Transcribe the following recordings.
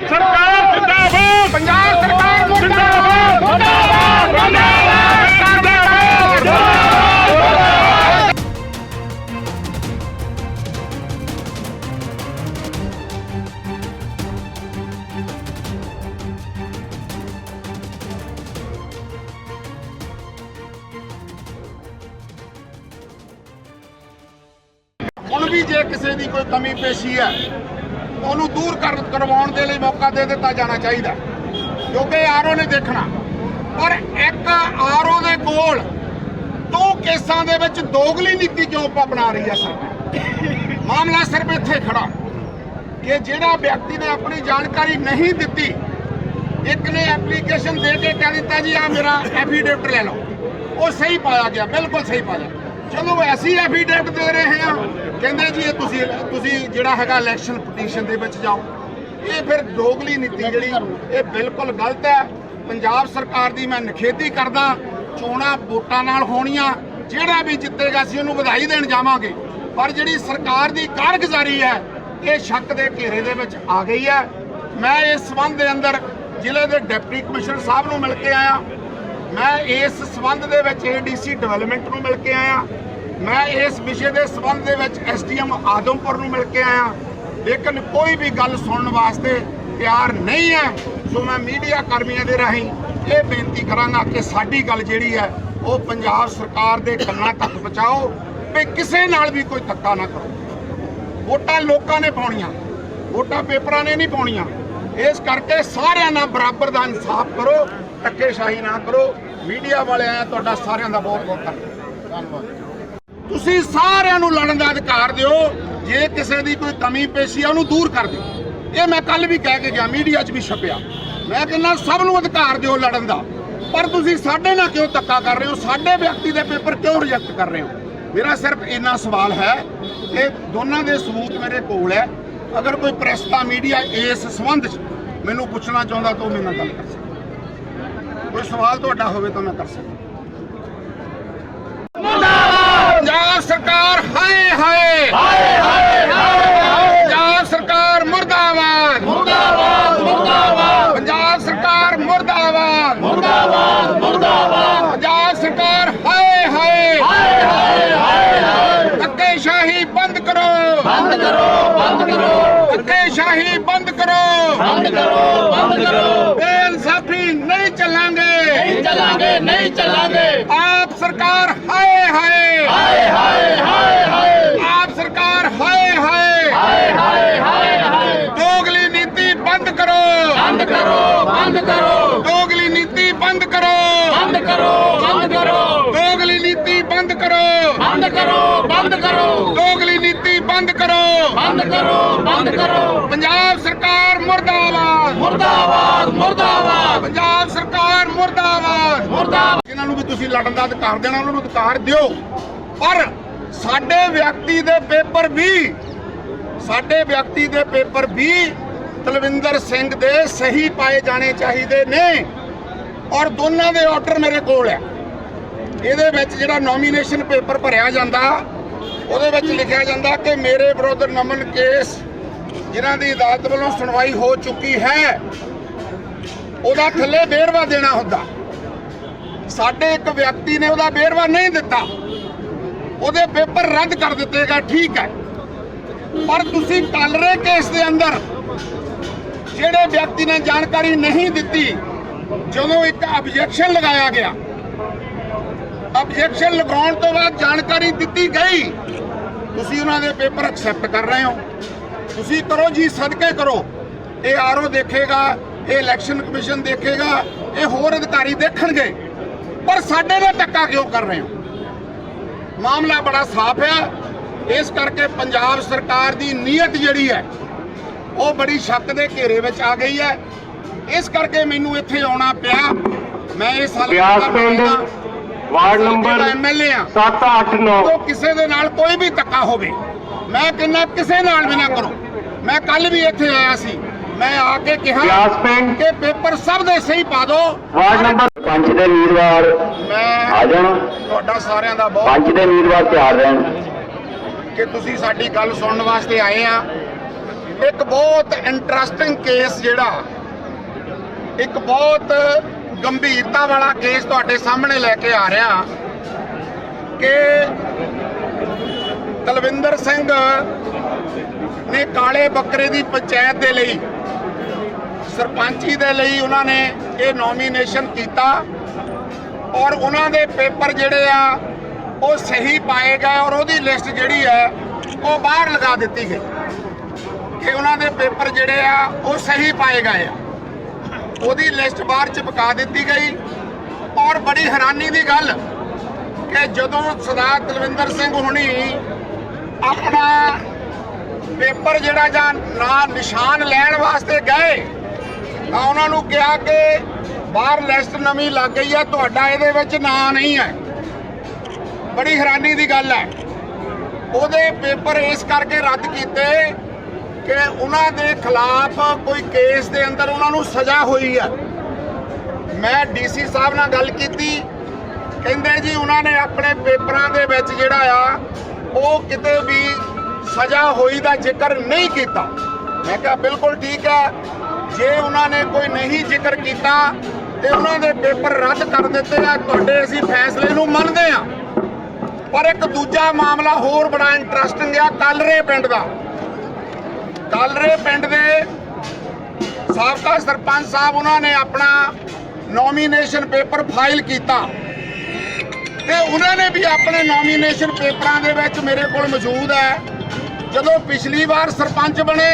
ਸਰਕਾਰ ਜਿੰਦਾਬਾਦ ਪੰਜਾਬ ਸਰਕਾਰ ਮੁਰਦਾਬਾਦ ਮੁਰਦਾਬਾਦ ਮੁਰਦਾਬਾਦ ਮੁਰਦਾਬਾਦ ਹੁਣ ਵੀ ਜੇ ਕਿਸੇ ਦੀ ਕੋਈ ਕਮੀ ਪੇਸ਼ੀ ਹੈ ਉਹਨੂੰ ਦੂਰ ਕਰ, ਕਰਵਾਉਣ ਦੇ ਲਈ ਮੌਕਾ ਦੇ ਦਿੱਤਾ ਜਾਣਾ ਚਾਹੀਦਾ। ਕਿਉਂਕਿ ਆਰਓ ਨੇ ਦੇਖਣਾ। ਪਰ ਇੱਕ ਆਰਓ ਦੇ ਕੋਲ ਦੋ ਕੇਸਾਂ ਦੇ ਵਿੱਚ ਦੋਗਲੀ ਨੀਤੀ ਕਿਉਂ ਅਪਣਾ ਰਹੀ ਹੈ ਸਰਕਾਰ ਮਾਮਲਾ ਸਿਰਫ ਇੱਥੇ ਖੜਾ। ਕਿ ਜਿਹੜਾ ਵਿਅਕਤੀ ਨੇ ਆਪਣੀ ਜਾਣਕਾਰੀ ਨਹੀਂ ਦਿੱਤੀ, ਇੱਕ ਨੇ ਐਪਲੀਕੇਸ਼ਨ ਦੇ ਕੇ ਕਹਿ ਦਿੱਤਾ ਜੀ ਆ ਮੇਰਾ ਐਫੀਡੇਵਿਟ ਲੈ ਲਓ। ਉਹ ਸਹੀ ਪਾਇਆ ਗਿਆ, ਬਿਲਕੁਲ ਸਹੀ ਪਾਇਆ ਚਲੋ ਐਸੀ ਐਫੀਡੇਵਿਟ ਦੇ ਰਹੇ ਆ ਕਹਿੰਦੇ ਜੀ, ਇਹ ਤੁਸੀਂ ਤੁਸੀਂ ਜਿਹੜਾ ਹੈਗਾ ਇਲੈਕਸ਼ਨ ਪਟੀਸ਼ਨ ਦੇ ਵਿੱਚ ਜਾਓ। ਇਹ ਫਿਰ ਦੋਗਲੀ ਨੀਤੀ ਜਿਹੜੀ, ਇਹ ਬਿਲਕੁਲ ਗਲਤ ਹੈ। ਪੰਜਾਬ ਸਰਕਾਰ ਦੀ ਮੈਂ ਨਿਖੇਧੀ ਕਰਦਾ, ਚੋਣਾਂ ਵੋਟਾਂ ਨਾਲ ਹੋਣੀਆਂ, ਜਿਹੜਾ ਵੀ ਜਿੱਤੇਗਾ, ਅਸੀਂ ਉਹਨੂੰ ਵਧਾਈ ਦੇਣ ਜਾਵਾਂਗੇ। ਪਰ ਜਿਹੜੀ ਸਰਕਾਰ ਦੀ ਕਾਰਗੁਜ਼ਾਰੀ ਹੈ, ਇਹ ਸ਼ੱਕ ਦੇ ਘੇਰੇ ਦੇ ਵਿੱਚ ਆ ਗਈ ਹੈ। ਮੈਂ ਇਸ ਸੰਬੰਧ ਦੇ ਅੰਦਰ ਜ਼ਿਲ੍ਹੇ ਦੇ ਡਿਪਟੀ ਕਮਿਸ਼ਨਰ ਸਾਹਿਬ ਨੂੰ ਮਿਲ ਕੇ ਆਇਆ। ਮੈਂ ਇਸ ਸਬੰਧ ਦੇ ਵਿੱਚ ਏਡੀਸੀ ਡਿਵੈਲਪਮੈਂਟ ਨੂੰ ਮਿਲ ਕੇ ਆਇਆ। ਮੈਂ ਇਸ ਵਿਸ਼ੇ ਦੇ ਸਬੰਧ ਦੇ ਵਿੱਚ ਐਸਡੀਐਮ ਆਦਮਪੁਰ ਨੂੰ ਮਿਲ ਕੇ ਆਇਆ। ਲੇਕਿਨ ਕੋਈ ਵੀ ਗੱਲ ਸੁਣਨ ਵਾਸਤੇ ਤਿਆਰ ਨਹੀਂ ਹੈ, ਸੋ ਮੈਂ ਮੀਡੀਆ ਕਰਮੀਆਂ ਦੇ ਰਾਹੀਂ ਇਹ ਬੇਨਤੀ ਕਰਾਂਗਾ ਕਿ ਸਾਡੀ ਗੱਲ ਜਿਹੜੀ ਹੈ, ਉਹ ਪੰਜਾਬ ਸਰਕਾਰ ਦੇ ਕੰਨਾਂ ਤੱਕ ਪਹੁੰਚਾਓ ਵੀ ਕਿਸੇ ਨਾਲ ਵੀ ਕੋਈ ਧੱਕਾ ਨਾ ਕਰੋ। ਵੋਟਾਂ ਲੋਕਾਂ ਨੇ ਪਾਉਣੀਆਂ, ਵੋਟਾਂ ਪੇਪਰਾਂ ਨੇ ਨਹੀਂ ਪਾਉਣੀਆਂ। ਇਸ ਕਰਕੇ ਸਾਰਿਆਂ ਨਾਲ ਬਰਾਬਰ ਦਾ ਇਨਸਾਫ ਕਰੋ। ਧੱਕੇਸ਼ਾਹੀ ਨਾ ਕਰੋ। ਮੀਡੀਆ ਵਾਲਿਆਂ ਤੁਹਾਡਾ ਸਾਰਿਆਂ ਦਾ ਬਹੁਤ ਬਹੁਤ ਧੰਨਵਾਦ। ਤੁਸੀਂ ਸਾਰਿਆਂ ਨੂੰ ਲੜਨ ਦਾ ਅਧਿਕਾਰ ਦਿਓ। ਜੇ ਕਿਸੇ ਦੀ ਕੋਈ ਕਮੀ ਪੇਸ਼ੀ ਆ, ਉਹਨੂੰ ਦੂਰ ਕਰ ਦਿਓ। ਇਹ ਮੈਂ ਕੱਲ ਵੀ ਕਹਿ ਕੇ ਗਿਆ, ਮੀਡੀਆ 'ਚ ਵੀ ਛਪਿਆ। ਮੈਂ ਕਹਿੰਦਾ, ਸਭ ਨੂੰ ਅਧਿਕਾਰ ਦਿਓ ਲੜਨ ਦਾ। ਪਰ ਤੁਸੀਂ ਸਾਡੇ ਨਾਲ ਕਿਉਂ ਧੱਕਾ ਕਰ ਰਹੇ ਹੋ? ਸਾਡੇ ਵਿਅਕਤੀ ਦੇ ਪੇਪਰ ਕਿਉਂ ਰਿਜੈਕਟ ਕਰ ਰਹੇ ਹੋ? ਮੇਰਾ ਸਿਰਫ ਇੰਨਾ ਸਵਾਲ ਹੈ ਕਿ ਦੋਨਾਂ ਦੇ ਸਬੂਤ ਮੇਰੇ ਕੋਲ ਹੈ। ਅਗਰ ਕੋਈ ਪ੍ਰੈਸ ਦਾ ਮੀਡੀਆ ਇਸ ਸੰਬੰਧ 'ਚ ਮੈਨੂੰ ਪੁੱਛਣਾ ਚਾਹੁੰਦਾ ਤਾਂ ਉਹ ਮੇਰੇ ਨਾਲ ਗੱਲ ਕਰ ਸਕਦਾ। ਕੋਈ ਸਵਾਲ ਤੁਹਾਡਾ ਹੋਵੇ ਤਾਂ ਮੈਂ ਕਰ ਸਕਦਾ। ਪੰਜਾਬ ਸਰਕਾਰ ਹਾਏ ਹਾਏ! ਹਾਏ ਹਾਏ ਹਾਏ! ਪੰਜਾਬ ਸਰਕਾਰ ਮੁਰਦਾਬਾਦ! ਮੁਰਦਾਬਾਦ ਮੁਰਦਾਬਾਦ! ਪੰਜਾਬ ਸਰਕਾਰ ਮੁਰਦਾਬਾਦ! ਮੁਰਦਾਬਾਦ ਮੁਰਦਾਬਾਦ! ਪੰਜਾਬ ਸਰਕਾਰ ਹਾਏ ਹਾਏ! ਹਾਏ ਹਾਏ ਹਾਏ ਹਾਏ! ਧੱਕੇਸ਼ਾਹੀ ਬੰਦ ਕਰੋ! ਬੰਦ ਕਰੋ ਬੰਦ ਕਰੋ! ਧੱਕੇਸ਼ਾਹੀ ਬੰਦ ਕਰੋ! ਬੰਦ ਕਰੋ ਬੰਦ ਕਰੋ ਬੇਇਨਸਾਫੀ ਨਹੀਂ ਚੱਲਾਂਗੇ ਨਹੀਂ ਚੱਲਾਂਗੇ ਨਹੀਂ ਚੱਲਾਂਗੇ ਆਪ ਸਰਕਾਰ ਹਾਏ ਹਾਏ ਹਾਏ ਹਾਏ ਹਾਏ ਹਾਏ ਆਪ ਸਰਕਾਰ ਹਾਏ ਹਾਏ ਹਾਏ ਹਾਏ ਹਾਏ ਹਾਏ ਦੋਗਲੀ ਨੀਤੀ ਬੰਦ ਕਰੋ ਬੰਦ ਕਰੋ ਬੰਦ ਕਰੋ ਦੋਗਲੀ ਨੀਤੀ ਬੰਦ ਕਰੋ ਬੰਦ ਕਰੋ ਬੰਦ ਕਰੋ ਦੋਗਲੀ ਨੀਤੀ ਬੰਦ ਕਰੋ ਬੰਦ ਕਰੋ ਬੰਦ ਕਰੋ। ਦੋਗਲੀ ਨੀਤੀ ਬੰਦ ਕਰੋ। ਬੰਦ ਕਰੋ ਬੰਦ ਕਰੋ। ਪੰਜਾਬ ਸਰਕਾਰ ਮੁਰਦਾਬਾਦ। ਮੁਰਦਾਬਾਦ ਮੁਰਦਾਬਾਦ। ਪੰਜਾਬ ਸਰਕਾਰ ਮੁਰਦਾਬਾਦ। ਮੁਰਦਾਬਾਦ। ਇਹਨਾਂ ਨੂੰ ਵੀ ਤੁਸੀਂ ਲੜਨ ਦਾ ਅਧਿਕਾਰ ਦੇਣਾ ਉਹਨਾਂ ਨੂੰ ਅਧਿਕਾਰ ਦਿਓ। ਪਰ ਸਾਡੇ ਵਿਅਕਤੀ ਦੇ ਪੇਪਰ ਵੀ ਸਾਡੇ ਵਿਅਕਤੀ ਦੇ ਪੇਪਰ ਵੀ ਤਲਵਿੰਦਰ ਸਿੰਘ ਦੇ ਸਹੀ ਪਾਏ ਜਾਣੇ ਚਾਹੀਦੇ ਨੇ। ਔਰ ਦੋਨਾਂ ਦੇ ਆਰਡਰ ਮੇਰੇ ਕੋਲ ਹੈ। ਇਹਦੇ ਵਿੱਚ ਜਿਹੜਾ ਨੋਮੀਨੇਸ਼ਨ ਪੇਪਰ ਭਰਿਆ ਜਾਂਦਾ ਉਹਦੇ ਵਿੱਚ ਲਿਖਿਆ ਜਾਂਦਾ ਕਿ ਮੇਰੇ ਵਿਰੁੱਧ ਨਮਨ ਕੇਸ ਜਿਨ੍ਹਾਂ ਦੀ ਅਦਾਲਤ ਵੱਲੋਂ ਸੁਣਵਾਈ ਹੋ ਚੁੱਕੀ ਹੈ, ਉਹਦਾ ਥੱਲੇ ਵੇਰਵਾ ਦੇਣਾ ਹੁੰਦਾ। ਸਾਡੇ ਇੱਕ ਵਿਅਕਤੀ ਨੇ ਉਹਦਾ ਵੇਰਵਾ ਨਹੀਂ ਦਿੱਤਾ। ਉਹਦੇ ਪੇਪਰ ਰੱਦ ਕਰ ਦਿੱਤੇ ਗਏ, ਠੀਕ ਹੈ। ਪਰ ਤੁਸੀਂ ਕਾਲਰੇ ਕੇਸ ਦੇ ਅੰਦਰ ਜਿਹੜੇ ਵਿਅਕਤੀ ਨੇ ਜਾਣਕਾਰੀ ਨਹੀਂ ਦਿੱਤੀ, ਜਦੋਂ ਇੱਕ ਆਬਜੈਕਸ਼ਨ ਲਗਾਇਆ ਗਿਆ ਆਬਜੈਕਸ਼ਨ ਲਗਾਉਣ ਤੋਂ ਬਾਅਦ ਜਾਣਕਾਰੀ ਦਿੱਤੀ ਗਈ। ਤੁਸੀਂ ਉਹਨਾਂ ਦੇ ਪੇਪਰ ਐਕਸੈਪਟ ਕਰ ਰਹੇ ਹੋ। ਤੁਸੀਂ ਕਰੋ ਜੀ ਸਦਕੇ ਕਰੋ। ਇਹ ਆਰਓ ਦੇਖੇਗਾ ਇਹ ਇਲੈਕਸ਼ਨ ਕਮਿਸ਼ਨ ਦੇਖੇਗਾ ਇਹ ਹੋਰ ਅਧਿਕਾਰੀ ਦੇਖਣਗੇ। ਪਰ ਸਾਡੇ ਨਾਲ ਧੱਕਾ ਕਿਉਂ ਕਰ ਰਹੇ ਹੋ? ਮਾਮਲਾ ਬੜਾ ਸਾਫ਼ ਹੈ ਇਸ ਕਰਕੇ ਪੰਜਾਬ ਸਰਕਾਰ ਦੀ ਨੀਅਤ ਜਿਹੜੀ ਹੈ ਉਹ ਬੜੀ ਸ਼ੱਕ ਦੇ ਘੇਰੇ ਵਿੱਚ ਆ ਗਈ ਹੈ। ਇਸ ਕਰਕੇ ਮੈਨੂੰ ਇੱਥੇ ਆਉਣਾ ਪਿਆ। ਮੈਂ ਇਸ ਸਾਲ ਬਿਆਸ ਪਿੰਡ ਵਾਰਡ ਨੰਬਰ ਐਮਐਲਏ ਆ। 789 ਉਹ ਕਿਸੇ ਦੇ ਨਾਲ ਕੋਈ ਵੀ ਧੱਕਾ ਹੋਵੇ ਮੈਂ ਕਹਿੰਦਾ ਕਿਸੇ ਨਾਲ ਵੀ ਨਾ ਕਰੋ। ਮੈਂ ਕੱਲ ਵੀ ਇੱਥੇ ਆਇਆ ਸੀ। ਮੈਂ ਆ ਕੇ ਕਿਹਾ ਕਿ ਪੇਪਰ ਸਭ ਦੇ ਸਹੀ ਪਾ ਦਿਓ। ਵਾਰਡ ਨੰਬਰ 5 ਦੇ ਆ ਮੈਂ ਜਾਣ। ਤੁਹਾਡਾ ਸਾਰਿਆਂ ਦਾ ਬਹੁਤ 5 ਦੇ ਉਮੀਦਵਾਰ ਤਿਆਰ ਰਹਿਣ। ਕਿ ਤੁਸੀਂ ਸਾਡੀ ਗੱਲ ਸੁਣਨ ਵਾਸਤੇ ਆਏ ਆ। ਇੱਕ ਬਹੁਤ ਇੰਟਰਸਟਿੰਗ ਕੇਸ ਜਿਹੜਾ ਇੱਕ ਬਹੁਤ ਗੰਭੀਰਤਾ ਵਾਲਾ ਕੇਸ ਤੁਹਾਡੇ ਸਾਹਮਣੇ ਲੈ ਕੇ ਆ ਰਿਹਾ ਕਿ ਤਲਵਿੰਦਰ ਸਿੰਘ ਨੇ ਕਾਲੇ ਬੱਕਰੇ ਦੀ ਪੰਚਾਇਤ ਦੇ ਲਈ, ਸਰਪੰਚੀ ਦੇ ਲਈ ਉਹਨਾਂ ਨੇ ਇਹ ਨੋਮੀਨੇਸ਼ਨ ਕੀਤਾ ਔਰ ਉਹਨਾਂ ਦੇ ਪੇਪਰ ਜਿਹੜੇ ਆ, ਉਹ ਸਹੀ ਪਾਏ ਗਏ ਔਰ ਉਹਦੀ ਲਿਸਟ ਜਿਹੜੀ ਹੈ, ਉਹ ਬਾਹਰ ਲਗਾ ਦਿੱਤੀ ਗਈ ਕਿ ਉਹਨਾਂ ਦੇ ਪੇਪਰ ਜਿਹੜੇ ਆ, ਉਹ ਸਹੀ ਪਾਏ ਗਏ ਆ। ਉਹਦੀ ਲਿਸਟ ਬਾਹਰ ਚਿਪਕਾ ਦਿੱਤੀ ਗਈ ਔਰ ਬੜੀ ਹੈਰਾਨੀ ਦੀ ਗੱਲ ਕਿ ਜਦੋਂ ਸਰਦਾਰ ਦਲਵਿੰਦਰ ਸਿੰਘ ਹੁਣੀ ਆਪਣਾ ਪੇਪਰ ਜਿਹੜਾ ਜਾਂ ਨਾਂ ਨਿਸ਼ਾਨ ਲੈਣ ਵਾਸਤੇ ਗਏ, ਤਾਂ ਉਹਨਾਂ ਨੂੰ ਕਿਹਾ ਕਿ ਬਾਹਰ ਲਿਸਟ ਨਵੀਂ ਲੱਗ ਗਈ ਹੈ, ਤੁਹਾਡਾ ਇਹਦੇ ਵਿੱਚ ਨਾਂ ਨਹੀਂ ਹੈ। ਬੜੀ ਹੈਰਾਨੀ ਦੀ ਗੱਲ ਹੈ। ਉਹਦੇ ਪੇਪਰ ਇਸ ਕਰਕੇ ਰੱਦ ਕੀਤੇ ਕਿ ਉਹਨਾਂ ਦੇ ਖਿਲਾਫ ਕੋਈ ਕੇਸ ਦੇ ਅੰਦਰ ਉਹਨਾਂ ਨੂੰ ਸਜ਼ਾ ਹੋਈ ਹੈ ਮੈਂ ਡੀਸੀ ਸਾਹਿਬ ਨਾਲ ਗੱਲ ਕੀਤੀ। ਕਹਿੰਦੇ ਜੀ ਉਹਨਾਂ ਨੇ ਆਪਣੇ ਪੇਪਰਾਂ ਦੇ ਵਿੱਚ ਜਿਹੜਾ ਆ, ਉਹ ਕਿਤੇ ਵੀ ਸਜ਼ਾ ਹੋਈ ਦਾ ਜ਼ਿਕਰ ਨਹੀਂ ਕੀਤਾ। ਮੈਂ ਕਿਹਾ ਬਿਲਕੁਲ ਠੀਕ ਹੈ ਜੇ ਉਹਨਾਂ ਨੇ ਕੋਈ ਨਹੀਂ ਜ਼ਿਕਰ ਕੀਤਾ, ਤੇ ਉਹਨਾਂ ਦੇ ਪੇਪਰ ਰੱਦ ਕਰ ਦਿੱਤੇ ਆ। ਤੁਹਾਡੇ ਅਸੀਂ ਫੈਸਲੇ ਨੂੰ ਮੰਨਦੇ ਆ। ਪਰ ਇੱਕ ਦੂਜਾ ਮਾਮਲਾ ਹੋਰ ਬੜਾ ਇੰਟਰਸਟਿੰਗ ਆ, ਕਲਰੇ ਪਿੰਡ ਦਾ। ਕਲਰੇ ਪਿੰਡ ਦੇ ਸਾਬਕਾ ਸਰਪੰਚ ਸਾਹਿਬ ਉਹਨਾਂ ਨੇ ਆਪਣਾ ਨੋਮੀਨੇਸ਼ਨ ਪੇਪਰ ਫਾਈਲ ਕੀਤਾ। ਤੇ ਉਹਨਾਂ ਨੇ ਵੀ ਆਪਣੇ ਨੋਮੀਨੇਸ਼ਨ ਪੇਪਰਾਂ ਦੇ ਵਿੱਚ ਮੇਰੇ ਕੋਲ ਮੌਜੂਦ ਹੈ। ਜਦੋਂ ਪਿਛਲੀ ਵਾਰ ਸਰਪੰਚ ਬਣੇ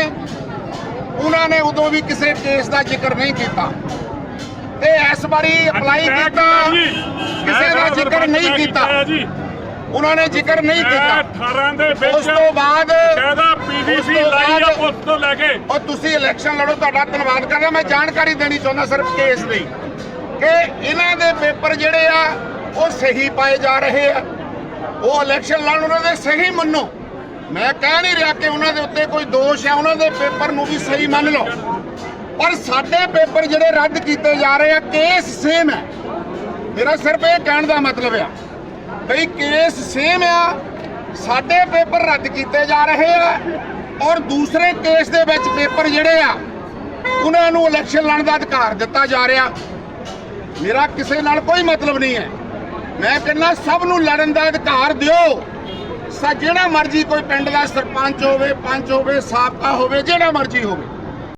ਉਹਨਾਂ ਨੇ ਉਦੋਂ ਵੀ ਕਿਸੇ ਕੇਸ ਦਾ ਜ਼ਿਕਰ ਨਹੀਂ ਕੀਤਾ। ਤੇ ਇਸ ਵਾਰੀ ਅਪਲਾਈ ਕੀਤਾ ਕਿਸੇ ਦਾ ਜ਼ਿਕਰ ਨਹੀਂ ਕੀਤਾ। ਉਹਨਾਂ ਨੇ ਜ਼ਿਕਰ ਨਹੀਂ ਕੀਤਾ। 18 ਦੇ ਵਿੱਚ ਉਸ ਤੋਂ ਬਾਅਦ ਉਸ ਪੀਡੀਸੀ ਲਾਈ ਆ ਪੁਲਿਸ ਤੋਂ ਲੈ ਕੇ। ਔਰ ਤੁਸੀਂ ਇਲੈਕਸ਼ਨ ਲੜੋ ਤੁਹਾਡਾ ਧੰਨਵਾਦ ਕਰਦਾ ਮੈਂ ਜਾਣਕਾਰੀ ਦੇਣੀ ਚਾਹੁੰਦਾ ਸਿਰਫ ਕੇਸ ਦੀ ਕਿ ਇਹਨਾਂ ਦੇ ਪੇਪਰ ਜਿਹੜੇ ਆ ਉਹ ਸਹੀ ਪਾਏ ਜਾ ਰਹੇ ਆ। ਉਹ ਇਲੈਕਸ਼ਨ ਲੜਨ ਉਹਨਾਂ ਦੇ ਸਹੀ ਮੰਨੋ। ਮੈਂ ਕਹਿ ਨਹੀਂ ਰਿਹਾ ਕਿ ਉਹਨਾਂ ਦੇ ਉੱਤੇ ਕੋਈ ਦੋਸ਼ ਹੈ ਉਹਨਾਂ ਦੇ ਪੇਪਰ ਨੂੰ ਵੀ ਸਹੀ ਮੰਨ ਲਓ। ਪਰ ਸਾਡੇ ਪੇਪਰ ਜਿਹੜੇ ਰੱਦ ਕੀਤੇ ਜਾ ਰਹੇ ਆ ਕੇਸ ਸੇਮ ਹੈ। ਮੇਰਾ ਸਿਰਫ ਇਹ ਕਹਿਣ ਦਾ ਮਤਲਬ ਆ ਬਈ ਕੇਸ ਸੇਮ ਆ। ਸਾਡੇ ਪੇਪਰ ਰੱਦ ਕੀਤੇ ਜਾ ਰਹੇ ਆ ਔਰ ਦੂਸਰੇ ਕੇਸ ਦੇ ਵਿੱਚ ਪੇਪਰ ਜਿਹੜੇ ਆ, ਉਹਨਾਂ ਨੂੰ ਇਲੈਕਸ਼ਨ ਲੜਨ ਦਾ ਅਧਿਕਾਰ ਦਿੱਤਾ ਜਾ ਰਿਹਾ। ਮੇਰਾ ਕਿਸੇ ਨਾਲ ਕੋਈ ਮਤਲਬ ਨਹੀਂ ਹੈ। ਮੈਂ ਕਹਿੰਦਾ ਸਭ ਨੂੰ ਲੜਨ ਦਾ ਅਧਿਕਾਰ ਦਿਓ। ਸਾ ਜਿਹੜਾ ਮਰਜ਼ੀ ਕੋਈ ਪਿੰਡ ਦਾ ਸਰਪੰਚ ਹੋਵੇ, ਪੰਚ ਹੋਵੇ, ਸਾਬਕਾ ਹੋਵੇ, ਜਿਹੜਾ ਮਰਜ਼ੀ ਹੋਵੇ।